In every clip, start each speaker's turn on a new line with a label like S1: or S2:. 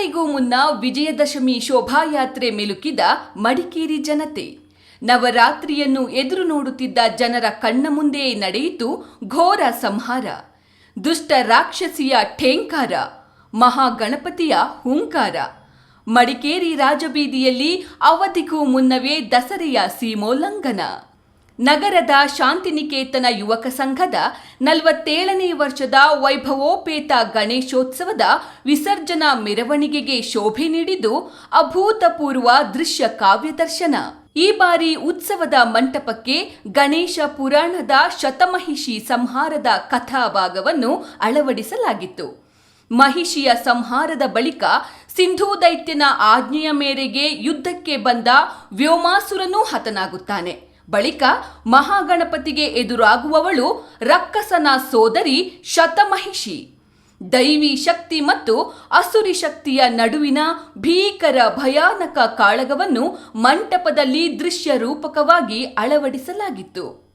S1: ದಸರೆಗೂ ಮುನ್ನ ವಿಜಯದಶಮಿ ಶೋಭಾಯಾತ್ರೆ ಮೆಲುಕಿದ ಮಡಿಕೇರಿ ಜನತೆ. ನವರಾತ್ರಿಯನ್ನು ಎದುರು ನೋಡುತ್ತಿದ್ದ ಜನರ ಕಣ್ಣ ಮುಂದೆಯೇ ನಡೆಯಿತು ಘೋರ ಸಂಹಾರ. ದುಷ್ಟ ರಾಕ್ಷಸಿಯ ಠೇಂಕಾರ, ಮಹಾಗಣಪತಿಯ ಹುಂಕಾರ. ಮಡಿಕೇರಿ ರಾಜಬೀದಿಯಲ್ಲಿ ಅವಧಿಗೂ ಮುನ್ನವೇ ದಸರೆಯ ಸೀಮೋಲ್ಲಂಘನ. ನಗರದ ಶಾಂತಿನಿಕೇತನ ಯುವಕ ಸಂಘದ ನಲವತ್ತೇಳನೇ ವರ್ಷದ ವೈಭವೋಪೇತ ಗಣೇಶೋತ್ಸವದ ವಿಸರ್ಜನಾ ಮೆರವಣಿಗೆಗೆ ಶೋಭೆ ನೀಡಿದ್ದು ಅಭೂತಪೂರ್ವ ದೃಶ್ಯ ಕಾವ್ಯದರ್ಶನ. ಈ ಬಾರಿ ಉತ್ಸವದ ಮಂಟಪಕ್ಕೆ ಗಣೇಶ ಪುರಾಣದ ಶತಮಹಿಷಿ ಸಂಹಾರದ ಕಥಾಭಾಗವನ್ನು ಅಳವಡಿಸಲಾಗಿತ್ತು. ಮಹಿಷಿಯ ಸಂಹಾರದ ಬಳಿಕ ಸಿಂಧೂ ದೈತ್ಯನ ಆಜ್ಞೆಯ ಮೇರೆಗೆ ಯುದ್ಧಕ್ಕೆ ಬಂದ ವ್ಯೋಮಾಸುರನೂ ಹತನಾಗುತ್ತಾನೆ. ಬಳಿಕ ಮಹಾಗಣಪತಿಗೆ ಎದುರಾಗುವವಳು ರಕ್ಕಸನ ಸೋದರಿ ಶತಮಹಿಷಿ. ದೈವಿ ಶಕ್ತಿ ಮತ್ತು ಅಸುರಿ ಶಕ್ತಿಯ ನಡುವಿನ ಭೀಕರ ಭಯಾನಕ ಕಾಳಗವನ್ನು ಮಂಟಪದಲ್ಲಿ ದೃಶ್ಯ ರೂಪಕವಾಗಿ ಅಳವಡಿಸಲಾಗಿತ್ತು.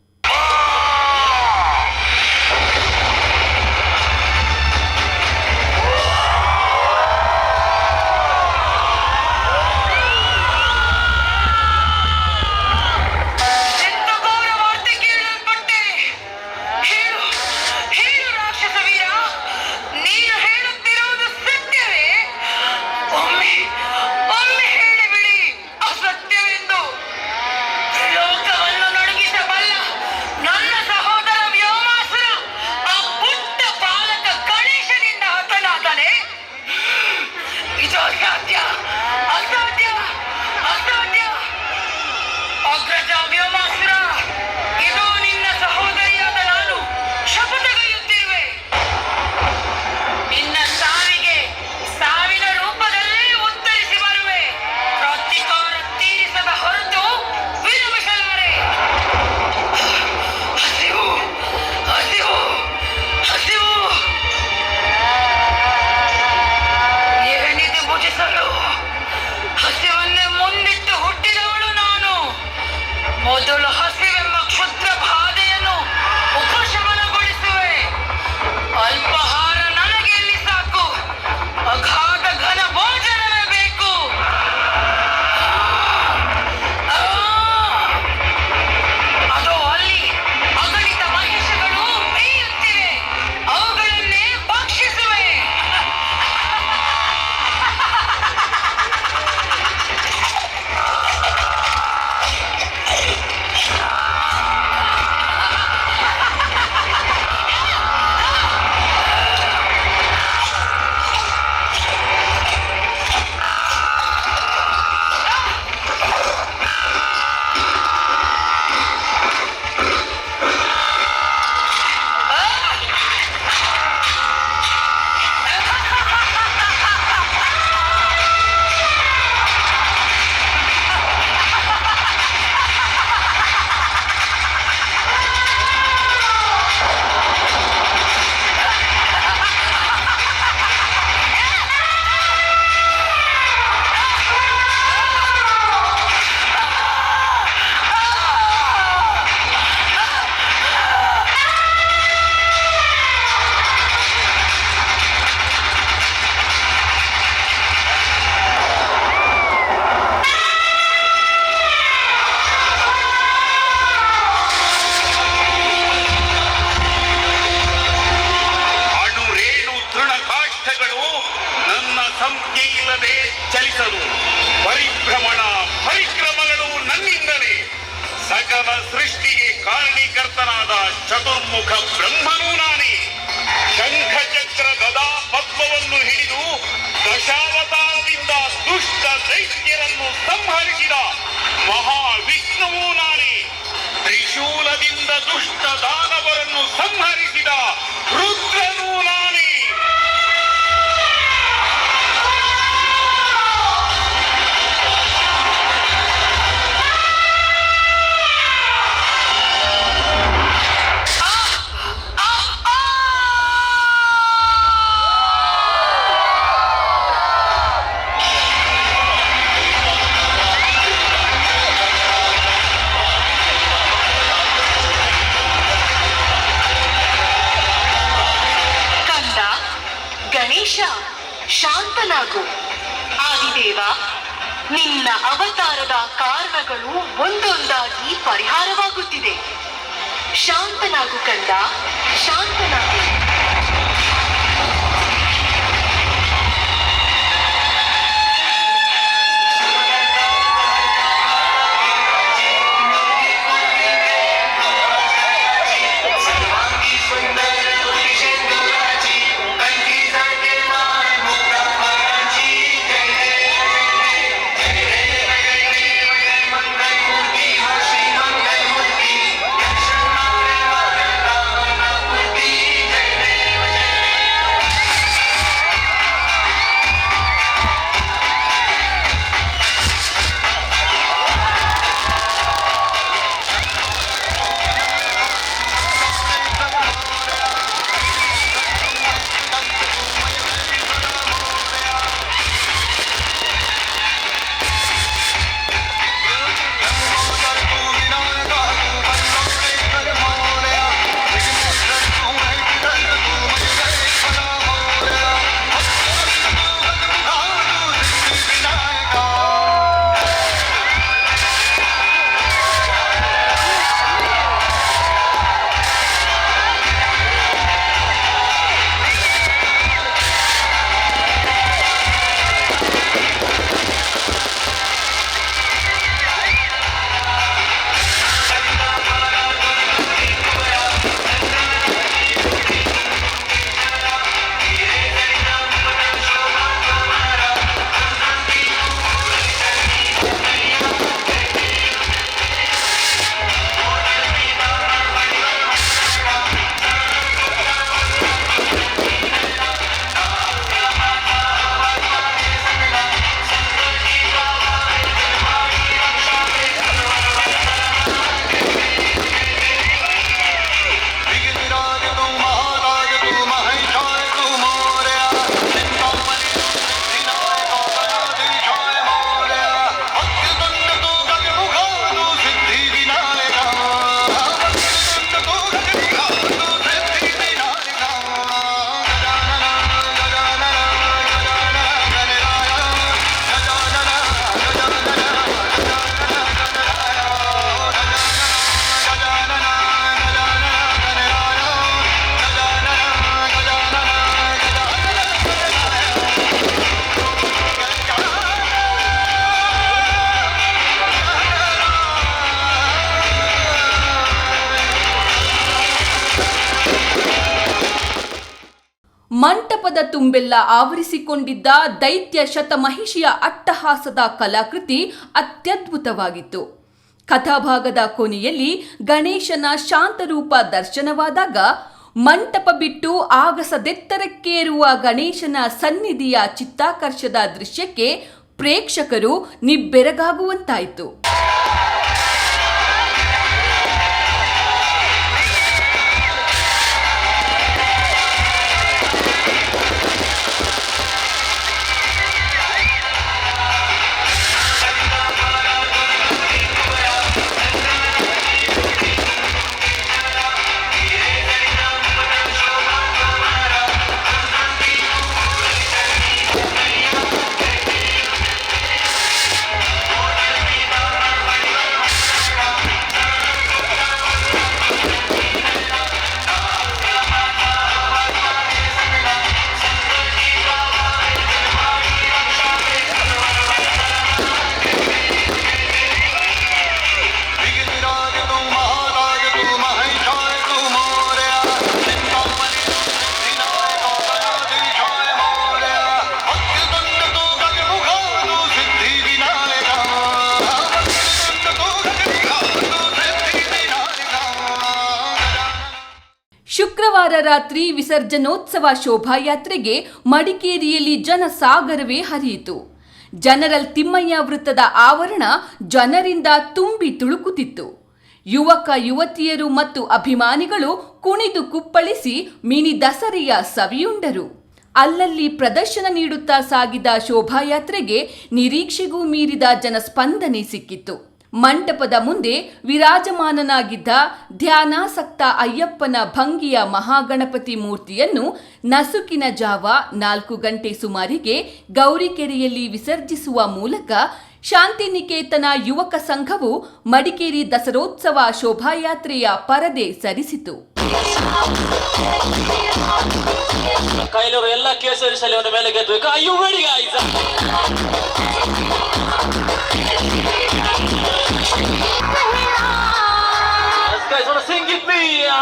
S2: ಚತುರ್ಮುಖ ಬ್ರಹ್ಮನೂ ನಾನೇ. ಶಂಖಚಕ್ರ ಗದಾ ಪದ್ಮವನ್ನು ಹಿಡಿದು ದಶಾವತಾರದಿಂದ ದುಷ್ಟ ದೈತ್ಯರನ್ನು ಸಂಹರಿಸಿದ ಮಹಾವಿಷ್ಣುವು ನಾನೇ. ತ್ರಿಶೂಲದಿಂದ ದುಷ್ಟ ದಾನವರನ್ನು ಸಂಹರಿಸಿದ
S3: ಗಣೇಶ ಶಾಂತನಾಗು.
S4: ಆದಿದೇವ ನಿನ್ನ ಅವತಾರದ ಕಾರಣಗಳು ಒಂದೊಂದಾಗಿ ಪರಿಹಾರವಾಗುತ್ತಿದೆ. ಶಾಂತನಾಗು ಕಂದ ಶಾಂತನಾಗು.
S1: ಮಂಟಪದ ತುಂಬೆಲ್ಲ ಆವರಿಸಿಕೊಂಡಿದ್ದ ದೈತ್ಯ ಶತಮಹಿಷಿಯ ಅಟ್ಟಹಾಸದ ಕಲಾಕೃತಿ ಅತ್ಯದ್ಭುತವಾಗಿತ್ತು. ಕಥಾಭಾಗದ ಕೊನೆಯಲ್ಲಿ ಗಣೇಶನ ಶಾಂತರೂಪ ದರ್ಶನವಾದಾಗ ಮಂಟಪ ಬಿಟ್ಟು ಆಗಸದೆತ್ತರಕ್ಕೇರುವ ಗಣೇಶನ ಸನ್ನಿಧಿಯ ಚಿತ್ತಾಕರ್ಷದ ದೃಶ್ಯಕ್ಕೆ ಪ್ರೇಕ್ಷಕರು ನಿಬ್ಬೆರಗಾಗುವಂತಾಯಿತು. ಶುಕ್ರವಾರ ರಾತ್ರಿ ವಿಸರ್ಜನೋತ್ಸವ ಶೋಭಾಯಾತ್ರೆಗೆ ಮಡಿಕೇರಿಯಲ್ಲಿ ಜನಸಾಗರವೇ ಹರಿಯಿತು. ಜನರಲ್ ತಿಮ್ಮಯ್ಯ ವೃತ್ತದ ಆವರಣ ಜನರಿಂದ ತುಂಬಿ ತುಳುಕುತ್ತಿತ್ತು. ಯುವಕ, ಯುವತಿಯರು ಮತ್ತು ಅಭಿಮಾನಿಗಳು ಕುಣಿದು ಕುಪ್ಪಳಿಸಿ ಮಿನಿ ದಸರೆಯ ಸವಿಯುಂಡರು. ಅಲ್ಲಲ್ಲಿ ಪ್ರದರ್ಶನ ನೀಡುತ್ತಾ ಸಾಗಿದ ಶೋಭಾಯಾತ್ರೆಗೆ ನಿರೀಕ್ಷೆಗೂ ಮೀರಿದ ಜನಸ್ಪಂದನೆ ಸಿಕ್ಕಿತ್ತು. ಮಂಟಪದ ಮುಂದೆ ವಿರಾಜಮಾನನಾಗಿದ್ದ ಧ್ಯಾನಾಸಕ್ತ ಅಯ್ಯಪ್ಪನ ಭಂಗಿಯ ಮಹಾಗಣಪತಿ ಮೂರ್ತಿಯನ್ನು ನಸುಕಿನ ಜಾವ ನಾಲ್ಕು ಗಂಟೆ ಸುಮಾರಿಗೆ ಗೌರಿಕೆರೆಯಲ್ಲಿ ವಿಸರ್ಜಿಸುವ ಮೂಲಕ ಶಾಂತಿನಿಕೇತನ ಯುವಕ ಸಂಘವು ಮಡಿಕೇರಿ ದಸರೋತ್ಸವ ಶೋಭಾಯಾತ್ರೆಯ ಪರದೆ ಸರಿಸಿತು.
S5: ಎಲ್ಲ ಕೇಸರಿ दुनिया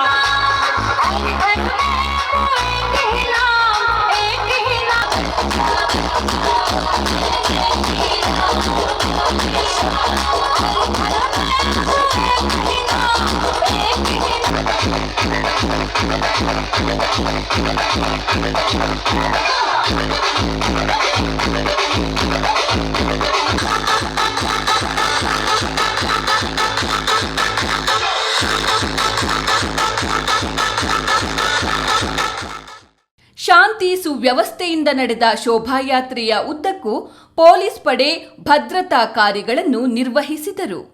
S5: Thank
S1: you. ಸುವ್ಯವಸ್ಥೆಯಿಂದ ನಡೆದ ಶೋಭಾಯಾತ್ರೆಯ ಉದ್ದಕ್ಕೂ ಪೊಲೀಸ್ ಪಡೆ ಭದ್ರತಾ ಕಾರ್ಯಗಳನ್ನು ನಿರ್ವಹಿಸಿದರು.